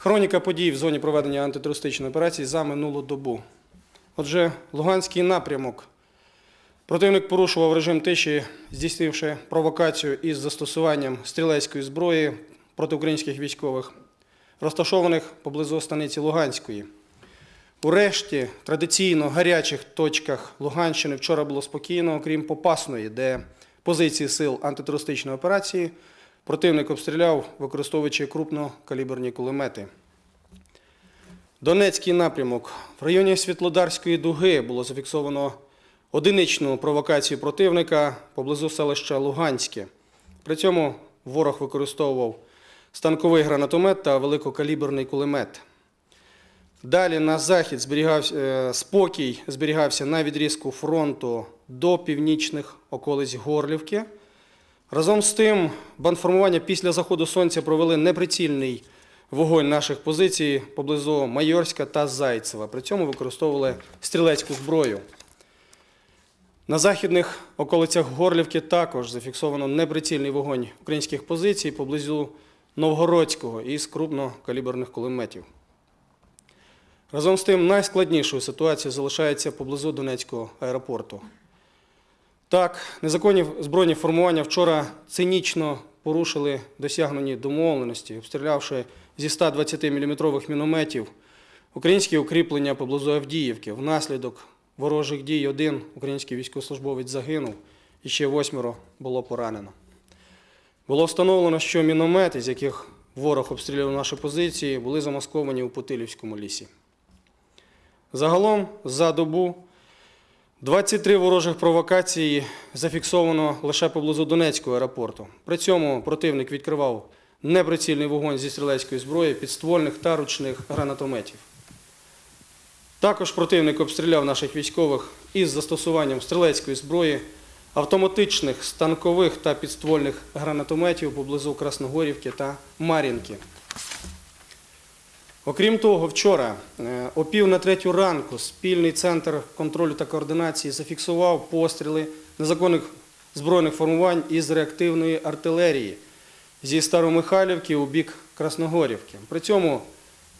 Хроніка подій в зоні проведення антитерористичної операції за минулу добу. Отже, Луганський напрямок. Противник порушував режим тиші, здійснивши провокацію із застосуванням стрілецької зброї проти українських військових, розташованих поблизу станиці Луганської. У решті традиційно гарячих точках Луганщини вчора було спокійно, окрім Попасної, де позиції сил антитерористичної операції противник обстріляв, використовуючи крупнокаліберні кулемети. Донецький напрямок. В районі Світлодарської дуги було зафіксовано одиничну провокацію противника поблизу селища Луганське. При цьому ворог використовував станковий гранатомет та великокаліберний кулемет. Далі на захід е, спокій зберігався на відрізку фронту до північних околиць Горлівки. Разом з тим, бандформування після заходу сонця провели неприцільний вогонь наших позицій поблизу Майорська та Зайцева. При цьому використовували стрілецьку зброю. На західних околицях Горлівки також зафіксовано неприцільний вогонь українських позицій поблизу Новгородського із крупнокаліберних кулеметів. Разом з тим, найскладнішою ситуацією залишається поблизу Донецького аеропорту. Так, незаконні збройні формування вчора цинічно порушили досягнені домовленості, обстрілявши зі 120-мм мінометів українські укріплення поблизу Авдіївки. Внаслідок ворожих дій один український військовослужбовець загинув і ще восьмеро було поранено. Було встановлено, що міномети, з яких ворог обстрілював наші позиції, були замасковані у Путилівському лісі. Загалом за добу 23 ворожих провокації зафіксовано лише поблизу Донецького аеропорту. При цьому противник відкривав неприцільний вогонь зі стрілецької зброї, підствольних та ручних гранатометів. Також противник обстріляв наших військових із застосуванням стрілецької зброї, автоматичних, станкових та підствольних гранатометів поблизу Красногорівки та Мар'їнки. Окрім того, вчора е, о пів на третю ранку спільний центр контролю та координації зафіксував постріли незаконних збройних формувань із реактивної артилерії зі Старомихайлівки у бік Красногорівки. При цьому,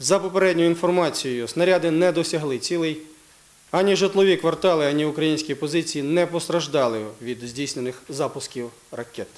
за попередньою інформацією, снаряди не досягли цілей. Ані житлові квартали, ані українські позиції не постраждали від здійснених запусків ракет.